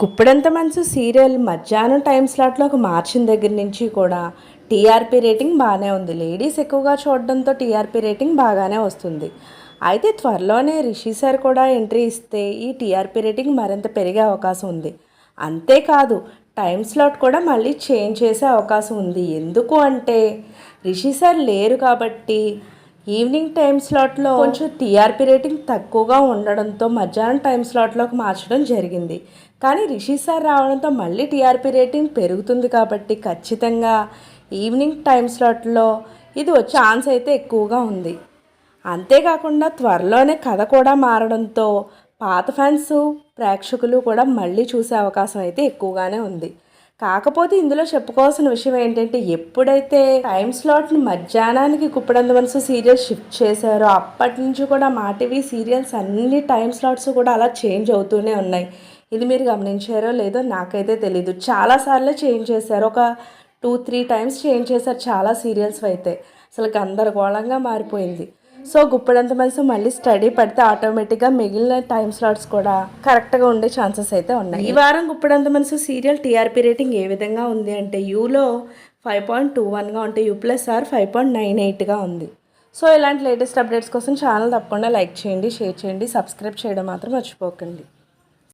గుప్పెడంత మనసు సీరియల్ మధ్యాహ్నం టైం స్లాట్లోకి మార్చిన దగ్గర నుంచి కూడా టీఆర్పీ రేటింగ్ బాగానే ఉంది. లేడీస్ ఎక్కువగా చూడడంతో టీఆర్పీ రేటింగ్ బాగానే వస్తుంది. అయితే త్వరలోనే రిషి సార్ కూడా ఎంట్రీ ఇస్తే ఈ టీఆర్పీ రేటింగ్ మరింత పెరిగే అవకాశం ఉంది. అంతేకాదు టైం స్లాట్ కూడా మళ్ళీ చేంజ్ చేసే అవకాశం ఉంది. ఎందుకు అంటే రిషి సార్ లేరు కాబట్టి ఈవినింగ్ టైం స్లాట్లో కొంచెం టీఆర్పీ రేటింగ్ తక్కువగా ఉండడంతో మధ్యాహ్నం టైం స్లాట్లోకి మార్చడం జరిగింది. కానీ రిషి సార్ రావడంతో మళ్ళీ టీఆర్పీ రేటింగ్ పెరుగుతుంది కాబట్టి ఖచ్చితంగా ఈవినింగ్ టైం స్లాట్లో ఇది వచ్చే ఛాన్స్ అయితే ఎక్కువగా ఉంది. అంతేకాకుండా త్వరలోనే కథ కూడా మారడంతో పాత ఫ్యాన్స్ ప్రేక్షకులు కూడా మళ్ళీ చూసే అవకాశం అయితే ఎక్కువగానే ఉంది. కాకపోతే ఇందులో చెప్పుకోవాల్సిన విషయం ఏంటంటే ఎప్పుడైతే టైం స్లాట్ని మధ్యాహ్నానికి కుప్పడంత మనసు సీరియల్ షిఫ్ట్ చేశారో అప్పటి నుంచి కూడా మా టీవీ సీరియల్స్ అన్ని టైం స్లాట్స్ కూడా అలా చేంజ్ అవుతూనే ఉన్నాయి. ఇది మీరు గమనించారో లేదో నాకైతే తెలీదు. చాలాసార్లు చేంజ్ చేశారు. ఒక టూ త్రీ టైమ్స్ చేంజ్ చేశారు చాలా సీరియల్స్ అయితే. అసలు గందరగోళంగా మారిపోయింది. సో గుప్పడంత మనసు మళ్ళీ స్టడీ పడితే ఆటోమేటిక్గా మిగిలిన టైం స్లాట్స్ కూడా కరెక్ట్గా ఉండే ఛాన్సెస్ అయితే ఉన్నాయి. ఈ వారం గుప్పడంత మనసు సీరియల్ టీఆర్పీ రేటింగ్ ఏ విధంగా ఉంది అంటే యూలో ఫైవ్ పాయింట్ టూ వన్గా ఉంటే U plus R five point nine ఎయిట్గా ఉంది. సో ఇలాంటి లేటెస్ట్ అప్డేట్స్ కోసం ఛానల్ తప్పకుండా లైక్ చేయండి షేర్ చేయండి సబ్స్క్రైబ్ చేయడం మాత్రం మర్చిపోకండి.